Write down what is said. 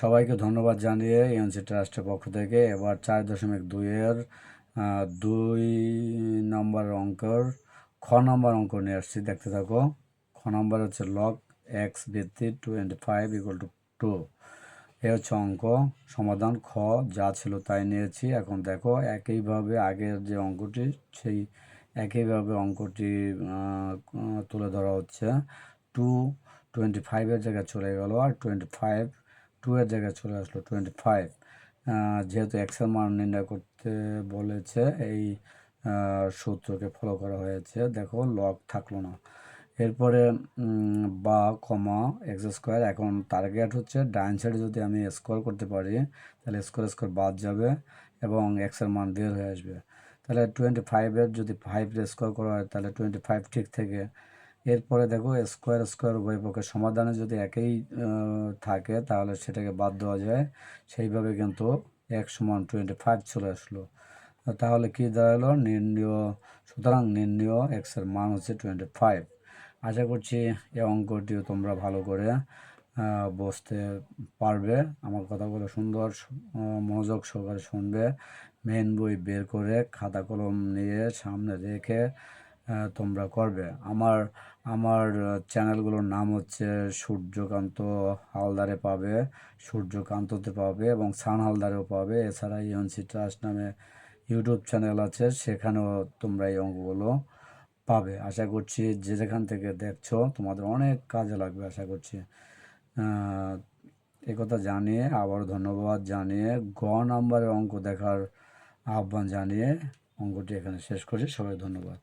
সবাইকে ধন্যবাদ জানিয়ে এনসি ট্রাস্টের পক্ষ থেকে এবার চার দশমিক দুইয়ের দুই নম্বর অঙ্কর, খ নম্বর অঙ্ক নিয়ে আসছি। দেখতে থাকো, খ নম্বর হচ্ছে লক এক্স ভিত্তি twenty five equal to two এ হচ্ছে অঙ্ক, সমাধান খ, যা ছিল তাই নিয়েছি। এখন দেখো, একইভাবে আগের যে অঙ্কটি, সেই একইভাবে অঙ্কটি তুলে ধরা হচ্ছে। টু টোয়েন্টি ফাইভের জায়গায় চলে গেল আর টোয়েন্টি ফাইভ টু এর জায়গায় চলে আসলো টোয়েন্টি ফাইভ যেহেতু এক্সের মান নির্ণয় করতে বলেছে, এই সূত্রকে ফলো করা হয়েছে। দেখো লক থাকল না। এরপরে বা, কমা এক্স স্কোয়ার এখন টার্গেট হচ্ছে। ডাইন সাইডে যদি আমি স্কোয়ার করতে পারি, তাহলে স্কোয়ার স্কোয়ার বাদ যাবে এবং এক্সের মান বের হয়ে আসবে। তাহলে টোয়েন্টি ফাইভের যদি ফাইভ স্কোয়ার করা হয়, তাহলে টোয়েন্টি ফাইভ ঠিক থেকে এরপরে দেখো স্কোয়ার স্কোয়ার উভয় পক্ষের সমাধানে যদি একই থাকে, তাহলে সেটাকে বাদ দেওয়া যায়। সেইভাবে কিন্তু এক সমান টোয়েন্টি ফাইভ চলে আসলো। তাহলে কি দাঁড়াল? নির্ণয়, সুতরাং নির্ণয় এক্সের মান হচ্ছে টোয়েন্টি ফাইভ আশা করছি এই অঙ্কটিও তোমরা ভালো করে বসতে পারবে। আমার কথাগুলো সুন্দর মনোযোগ সহকারে শুনবে। মেন বই বের করে খাতা কলম নিয়ে সামনে রেখে তোমরা করবে। আমার আমার চ্যানেলগুলোর নাম হচ্ছে সূর্যকান্ত হালদারে পাবে, সূর্যকান্ততে পাবে এবং সান হালদারেও পাবে। এছাড়া ইউএনসি ট্রাস্ট নামে ইউটিউব চ্যানেল আছে, সেখানেও তোমরা এই অঙ্কগুলো পাবে। আশা করছি যে যেখান থেকে দেখছ, তোমাদের অনেক কাজে লাগবে, আশা করছি। কথা জানিয়ে আবার ধন্যবাদ জানিয়ে, গ নাম্বারের অঙ্ক দেখার আহ্বান জানিয়ে অঙ্কটি এখানে শেষ করছি সবাই ধন্যবাদ।